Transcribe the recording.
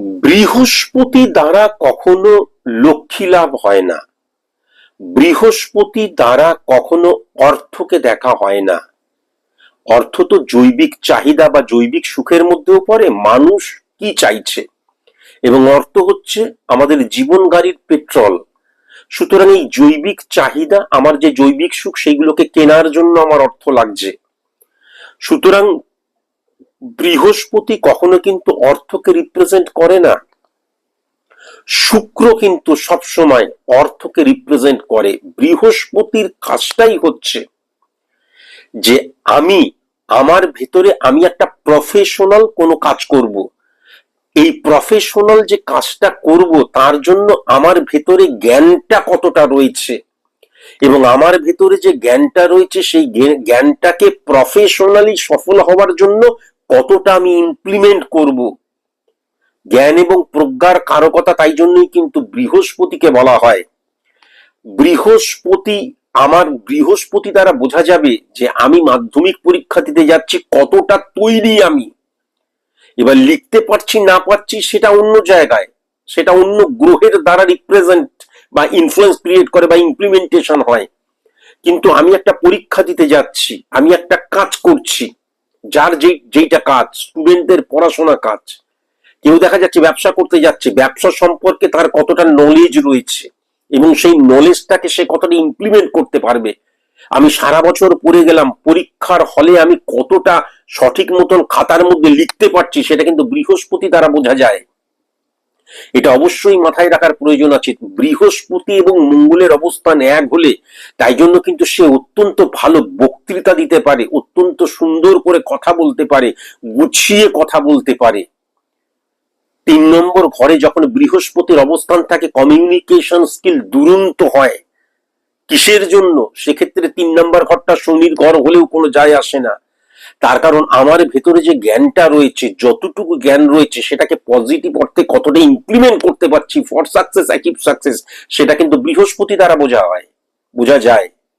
বৃহস্পতি দ্বারা কখনো লক্ষ্মী লাভ হয় না। বৃহস্পতি দ্বারা কখনো অর্থকে দেখা হয় না। অর্থ তো জৈবিক চাহিদা বা জৈবিক সুখের মধ্যেও পড়ে, মানুষ কি চাইছে? এবং অর্থ হচ্ছে আমাদের জীবন গাড়ির পেট্রোল। সুতরাং এই জৈবিক চাহিদা, আমার যে জৈবিক সুখ, সেইগুলোকে কেনার জন্য আমার অর্থ লাগছে। সুতরাং বৃহস্পতি কখনো কিন্তু অর্থকে রিপ্রেজেন্ট করে না। শুক্র কিন্তু সবসময় অর্থকে রিপ্রেজেন্ট করে। বৃহস্পতির কাজটাই হচ্ছে যে আমি, আমার ভেতরে আমি একটা প্রফেশনাল কোনো কাজ করব। এই প্রফেশনাল যে কাজটা করব, তার জন্য আমার ভেতরে জ্ঞানটা কতটা রয়েছে? এবং আমার ভেতরে যে জ্ঞানটা রয়েছে, সেই জ্ঞানটাকে প্রফেশনালি সফল হওয়ার জন্য কতটা আমি ইমপ্লিমেন্ট করব? জ্ঞান এবং প্রজ্ঞার কারকতা তাই জন্যই কিন্তু বৃহস্পতিকে বলা হয়। বৃহস্পতি, আমার বৃহস্পতি দ্বারা বোঝা যাবে যে আমি মাধ্যমিক পরীক্ষা দিতে যাচ্ছি, কতটা তৈরি আমি। এবার লিখতে পারছি, না পারছি, সেটা অন্য জায়গায়, সেটা অন্য গ্রহের দ্বারা রিপ্রেজেন্ট বা ইনফ্লুয়েন্স ক্রিয়েট করে বা ইমপ্লিমেন্টেশন হয়। কিন্তু আমি একটা পরীক্ষা দিতে যাচ্ছি, আমি একটা কাজ করছি। যার যেই, যেইটা কাজ স্টুডেন্টদের পড়াশোনা কাজ, কেউ দেখা যাচ্ছে ব্যবসা করতে যাচ্ছে, ব্যবসা সম্পর্কে তার কতটা নলেজ রয়েছে এবং সেই নলেজটাকে সে কতটা ইমপ্লিমেন্ট করতে পারবে। আমি সারা বছর পড়ে গেলাম, পরীক্ষার হলে আমি কতটা সঠিক মতন খাতার মধ্যে লিখতে পারছি, সেটা কিন্তু বৃহস্পতি দ্বারা বোঝা যায়। এটা অবশ্যই মাথায় রাখার প্রয়োজন আছে। বৃহস্পতি এবং মঙ্গলের অবস্থান এক হলে তাই জন্য কিন্তু সে অত্যন্ত ভালো বক্তৃতা দিতে পারে, অত্যন্ত সুন্দর করে কথা বলতে পারে, গুছিয়ে কথা বলতে পারে। তিন নম্বর, ঘরে যখন বৃহস্পতির অবস্থান থাকে কমিউনিকেশন স্কিল দুরন্ত হয়। কিসের জন্য? সেক্ষেত্রে তিন নম্বর ঘরটা শনির ঘর হলেও কোনো যায় আসে না। তার কারণ আমার ভেতরে যে জ্ঞানটা রয়েছে, যতটুকু জ্ঞান রয়েছে, সেটাকে পজিটিভ অর্থে কতটা ইমপ্লিমেন্ট করতে পারছি ফর সাকসেস অ্যাচিভ সাকসেস সেটা কিন্তু বৃহস্পতি দ্বারা বোঝা হয়, বোঝা যায়।